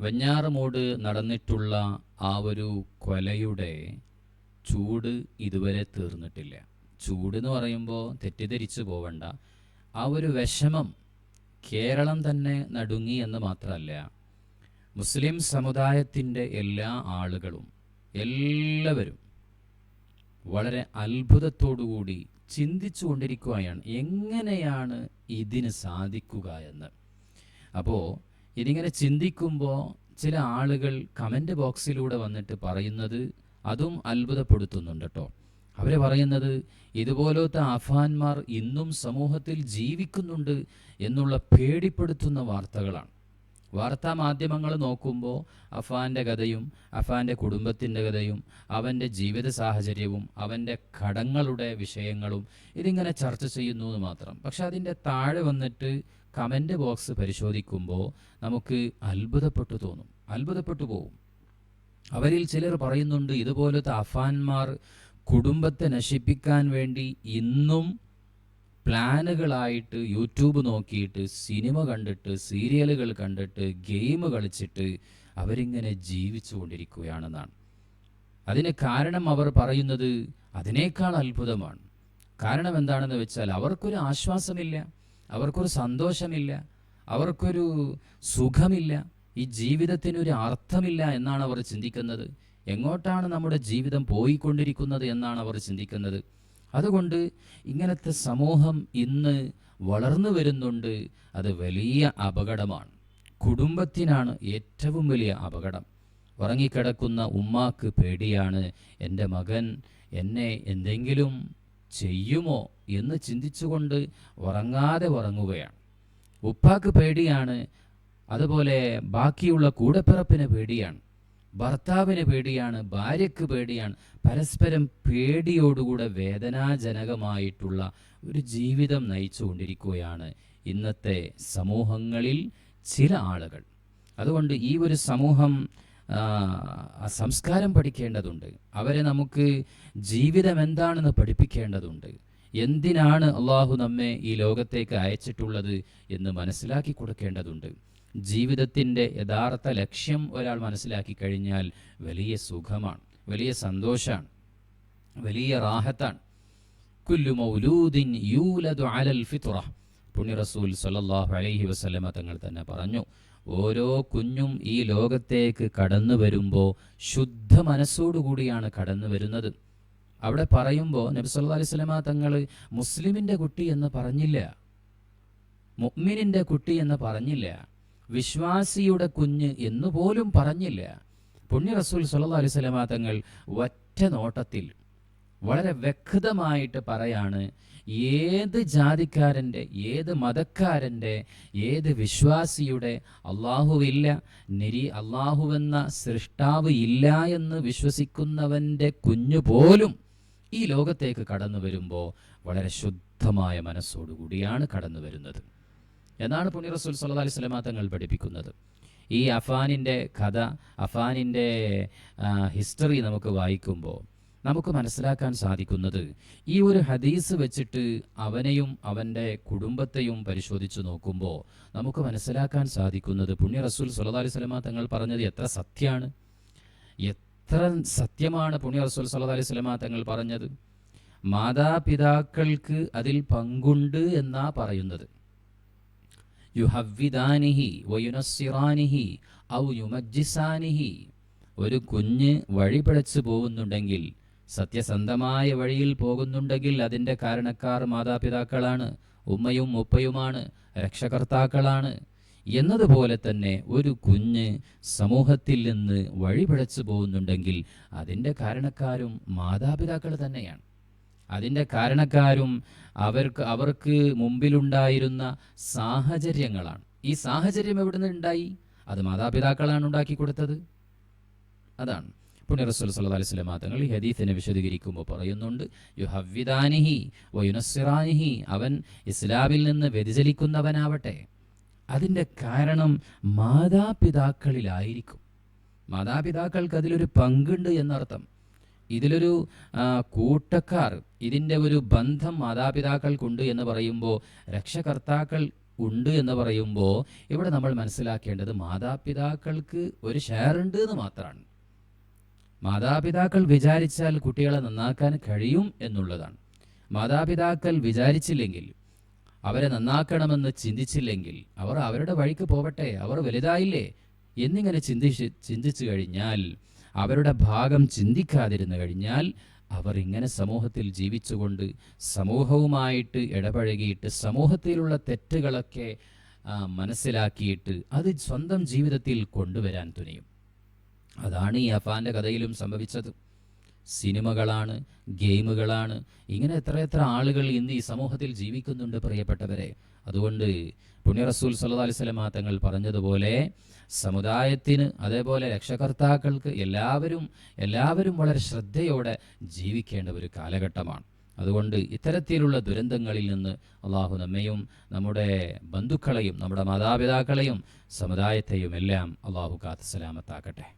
വെഞ്ഞാറമൂട് നടന്നിട്ടുള്ള ആ ഒരു കൊലയുടെ ചൂട് ഇതുവരെ തീർന്നിട്ടില്ല. ചൂട് എന്ന് പറയുമ്പോൾ തെറ്റിദ്ധരിച്ചു പോവണ്ട. ആ ഒരു വിഷമം കേരളം തന്നെ നടുങ്ങി എന്ന് മാത്രമല്ല മുസ്ലിം സമുദായത്തിന്റെ എല്ലാ ആളുകളും എല്ലാവരും വളരെ അത്ഭുതത്തോടുകൂടി ചിന്തിച്ചു കൊണ്ടിരിക്കുകയാണ് എങ്ങനെയാണ് ഇതിന് സാധിക്കുക എന്ന്. അപ്പോൾ ഇതിങ്ങനെ ചിന്തിക്കുമ്പോൾ ചില ആളുകൾ കമന്റ് ബോക്സിലൂടെ വന്നിട്ട് പറയുന്നത് അതും അത്ഭുതപ്പെടുത്തുന്നുണ്ട് കേട്ടോ അവർ പറയുന്നത് ഇതുപോലത്തെ അഫാൻമാർ ഇന്നും സമൂഹത്തിൽ ജീവിക്കുന്നുണ്ട് എന്നുള്ള പേടിപ്പെടുത്തുന്ന വാർത്തകളാണ്. വാർത്താ മാധ്യമങ്ങൾ നോക്കുമ്പോൾ അഫാന്റെ കഥയും അഫാന്റെ കുടുംബത്തിന്റെ കഥയും അവന്റെ ജീവിത സാഹചര്യവും അവന്റെ കടങ്ങളുടെ വിഷയങ്ങളും ഇതിങ്ങനെ ചർച്ച ചെയ്യുന്നു എന്ന് മാത്രം. പക്ഷെ അതിന്റെ താഴെ വന്നിട്ട് കമന്റ് ബോക്സ് പരിശോധിക്കുമ്പോൾ നമുക്ക് അത്ഭുതപ്പെട്ടു തോന്നും. അത്ഭുതപ്പെട്ടു പോകും അവരിൽ ചിലർ പറയുന്നുണ്ട് ഇതുപോലത്തെ അഫാൻമാർ കുടുംബത്തെ നശിപ്പിക്കാൻ വേണ്ടി ഇന്നും പ്ലാനുകളായിട്ട് യൂട്യൂബ് നോക്കിയിട്ട് സിനിമ കണ്ടിട്ട് സീരിയലുകൾ കണ്ടിട്ട് ഗെയിം കളിച്ചിട്ട് അവരിങ്ങനെ ജീവിച്ചു കൊണ്ടിരിക്കുകയാണെന്നാണ് അതിന് കാരണം അവർ പറയുന്നത് അതിനേക്കാൾ അത്ഭുതമാണ്. കാരണം എന്താണെന്ന് വെച്ചാൽ അവർക്കൊരു ആശ്വാസമില്ല അവർക്കൊരു സന്തോഷമില്ല അവർക്കൊരു സുഖമില്ല ഈ ജീവിതത്തിനൊരു അർത്ഥമില്ല എന്നാണ് അവർ ചിന്തിക്കുന്നത്. എങ്ങോട്ടാണ് നമ്മുടെ ജീവിതം പോയിക്കൊണ്ടിരിക്കുന്നത് എന്നാണ് അവർ ചിന്തിക്കുന്നത്. അതുകൊണ്ട് ഇങ്ങനത്തെ സമൂഹം ഇന്ന് വളർന്നു വരുന്നുണ്ട്. അത് വലിയ അപകടമാണ്. കുടുംബത്തിനാണ് ഏറ്റവും വലിയ അപകടം. ഉറങ്ങിക്കിടക്കുന്ന ഉമ്മാക്ക് പേടിയാണ്. എന്റെ മകൻ എന്നെ എന്തെങ്കിലും ചെയ്യുമോ എന്ന് ചിന്തിച്ചുകൊണ്ട് ഉറങ്ങാതെ ഉറങ്ങുകയാണ്. ഉപ്പാക്ക് പേടിയാണ്. അതുപോലെ ബാക്കിയുള്ള കൂടപ്പിറപ്പിന് പേടിയാണ്. ഭർത്താവിന് പേടിയാണ് ഭാര്യയ്ക്ക് പേടിയാണ്. പരസ്പരം പേടിയോടുകൂടെ വേദനാജനകമായിട്ടുള്ള ഒരു ജീവിതം നയിച്ചുകൊണ്ടിരിക്കുകയാണ് ഇന്നത്തെ സമൂഹങ്ങളിൽ ചില ആളുകൾ. അതുകൊണ്ട് ഈ ഒരു സമൂഹം സംസ്കാരം പഠിക്കേണ്ടതുണ്ട്. അവരെ നമുക്ക് ജീവിതം എന്താണെന്ന് പഠിപ്പിക്കേണ്ടതുണ്ട്. എന്തിനാണ് അള്ളാഹു നമ്മെ ഈ ലോകത്തേക്ക് അയച്ചിട്ടുള്ളത് എന്ന് മനസ്സിലാക്കി കൊടുക്കേണ്ടതുണ്ട്. ജീവിതത്തിന്റെ യഥാർത്ഥ ലക്ഷ്യം ഒരാൾ മനസ്സിലാക്കി കഴിഞ്ഞാൽ വലിയ സുഖമാണ് വലിയ സന്തോഷമാണ് വലിയ റാഹത്താണ്. കുല്ലു മൗലൂദിൻ യൂലദു അലൽ ഫിത്ര പുണ്യ റസൂൽ അലൈഹി വസ്ലമ തങ്ങൾ തന്നെ പറഞ്ഞു ഓരോ കുഞ്ഞും ഈ ലോകത്തേക്ക് കടന്നു വരുമ്പോൾ ശുദ്ധ മനസ്സോടുകൂടിയാണ് കടന്നു വരുന്നത്. അവിടെ പറയുമ്പോൾ നബി സല്ലു അലൈഹി സ്വലമ തങ്ങൾ മുസ്ലിമിന്റെ കുട്ടി എന്ന് പറഞ്ഞില്ല മുഅ്മിനിന്റെ കുട്ടി എന്ന് പറഞ്ഞില്ല. വിശ്വാസിയുടെ കുഞ്ഞ് എന്ന് പോലും പറഞ്ഞില്ല. പുണ്യ റസൂൽ സല്ലല്ലാഹു അലൈഹി വസല്ലമ തങ്ങൾ ഒറ്റ നോട്ടത്തിൽ വളരെ വ്യക്തമായിട്ട് പറയാണ് ഏത് ജാതിക്കാരന്റെ ഏത് മതക്കാരന്റെ ഏത് വിശ്വാസിയുടെ അള്ളാഹുവില്ല നിരി അള്ളാഹുവെന്ന സൃഷ്ടാവ് ഇല്ല എന്ന് വിശ്വസിക്കുന്നവന്റെ കുഞ്ഞു പോലും ഈ ലോകത്തേക്ക് കടന്നു വരുമ്പോൾ വളരെ ശുദ്ധമായ മനസ്സോടുകൂടിയാണ് കടന്നു വരുന്നത്. എന്നാണ് പുണ്യ റസൂൽ സല്ലാ അലൈഹി വസല്ലമ തങ്ങൾ പഠിപ്പിക്കുന്നത്. ഈ അഫാനിന്റെ കഥ അഫാനിന്റെ ഹിസ്റ്ററി നമുക്ക് വായിക്കുമ്പോൾ നമുക്ക് മനസ്സിലാക്കാൻ സാധിക്കുന്നത് ഈ ഒരു ഹദീസ് വെച്ചിട്ട് അവനെയും അവന്റെ കുടുംബത്തെയും പരിശോധിച്ച് നോക്കുമ്പോൾ നമുക്ക് മനസ്സിലാക്കാൻ സാധിക്കുന്നത് പുണ്യ റസൂൽ സല്ലല്ലാഹു അലൈഹി വസല്ലമ തങ്ങൾ പറഞ്ഞത് എത്ര സത്യമാണ്? എത്ര സത്യമാണ് പുണ്യ റസൂൽ സല്ലല്ലാഹു അലൈഹി വസല്ലമ തങ്ങൾ പറഞ്ഞത്? മാതാപിതാക്കൾക്ക് അതിൽ പങ്കുണ്ട് എന്നാ പറയുന്നത്. യുഹവ്വിദാനിഹി വയുനസ്സിറാനിഹി ഔ യുമജ്ജിസാനിഹി. ഒരു കുഞ്ഞ് വഴി പിഴച്ചു പോകുന്നുണ്ടെങ്കിൽ സത്യസന്ധമായ വഴിയിൽ പോകുന്നുണ്ടെങ്കിൽ അതിന്റെ കാരണക്കാർ മാതാപിതാക്കളാണ് ഉമ്മയും ഉപ്പയുമാണ് രക്ഷകർത്താക്കളാണ്. എന്നതുപോലെ തന്നെ ഒരു കുഞ്ഞ് സമൂഹത്തിൽ നിന്ന് വഴി പിഴച്ചു പോകുന്നുണ്ടെങ്കിൽ അതിന്റെ കാരണക്കാരും മാതാപിതാക്കൾ തന്നെയാണ്. അതിന്റെ കാരണക്കാരും അവർക്ക് അവർക്ക് മുമ്പിലുണ്ടായിരുന്ന സാഹചര്യങ്ങളാണ്. ഈ സാഹചര്യം എവിടുന്ന് ഉണ്ടായി? അത് മാതാപിതാക്കളാണ് ഉണ്ടാക്കി കൊടുത്തത്. അതാണ്. പുണ്യ റസൂൽ സല്ലല്ലാഹു അലൈഹി തങ്ങൾ ഈ ഹദീഫിനെ വിശദീകരിക്കുമ്പോൾ പറയുന്നുണ്ട് യു ഹവ്വിദാനിഹി വയുനസ്സിറാനിഹി അവൻ ഇസ്ലാമിൽ നിന്ന് വ്യതിചലിക്കുന്നവനാവട്ടെ. അതിന്റെ കാരണം മാതാപിതാക്കളിലായിരിക്കും. മാതാപിതാക്കൾക്ക് അതിലൊരു പങ്കുണ്ട് എന്നർത്ഥം. ഇതിലൊരു കൂട്ടക്കാർ ഇതിന്റെ ഒരു ബന്ധം മാതാപിതാക്കൾക്കുണ്ട് എന്ന് പറയുമ്പോൾ രക്ഷകർത്താക്കൾ ഉണ്ട് എന്ന് പറയുമ്പോൾ ഇവിടെ നമ്മൾ മനസ്സിലാക്കേണ്ടത് മാതാപിതാക്കൾക്ക് ഒരു ഷെയർ ഉണ്ട് എന്ന് മാത്രമാണ്. മാതാപിതാക്കൾ വിചാരിച്ചാൽ കുട്ടികളെ നന്നാക്കാൻ കഴിയും എന്നുള്ളതാണ്. മാതാപിതാക്കൾ വിചാരിച്ചില്ലെങ്കിൽ അവരെ നന്നാക്കണമെന്ന് ചിന്തിച്ചില്ലെങ്കിൽ അവർ അവരുടെ വഴിക്ക് പോവട്ടെ അവർ വലുതായില്ലേ എന്നിങ്ങനെ ചിന്തിച്ച് ചിന്തിച്ചു കഴിഞ്ഞാൽ അവരുടെ ഭാഗം ചിന്തിക്കാതിരുന്നു കഴിഞ്ഞാൽ അവർ ഇങ്ങനെ സമൂഹത്തിൽ ജീവിച്ചുകൊണ്ട് സമൂഹവുമായിട്ട് ഇടപഴകിയിട്ട് സമൂഹത്തിലുള്ള തെറ്റുകളൊക്കെ മനസ്സിലാക്കിയിട്ട് അത് സ്വന്തം ജീവിതത്തിൽ കൊണ്ടുവരാൻ തുനിയും. അതാണ് ഈ അഫാന്റെ കഥയിലും സംഭവിച്ചത്. സിനിമകളാണ് ഗെയിമുകളാണ്. ഇങ്ങനെ എത്ര എത്ര ആളുകൾ ഇന്ന് ഈ സമൂഹത്തിൽ ജീവിക്കുന്നുണ്ട് പ്രിയപ്പെട്ടവരെ. അതുകൊണ്ട് പുണ്യ റസൂൽ അലൈഹി വസല്ലമ തങ്ങൾ പറഞ്ഞതുപോലെ സമുദായത്തിന് അതേപോലെ രക്ഷകർത്താക്കൾക്ക് എല്ലാവരും എല്ലാവരും വളരെ ശ്രദ്ധയോടെ ജീവിക്കേണ്ട ഒരു കാലഘട്ടമാണ്. അതുകൊണ്ട് ഇത്തരത്തിലുള്ള ദുരന്തങ്ങളിൽ നിന്ന് അള്ളാഹു നമ്മയും നമ്മുടെ ബന്ധുക്കളെയും നമ്മുടെ മാതാപിതാക്കളെയും സമുദായത്തെയും എല്ലാം അള്ളാഹു കാത്ത് സലാമത്താക്കട്ടെ.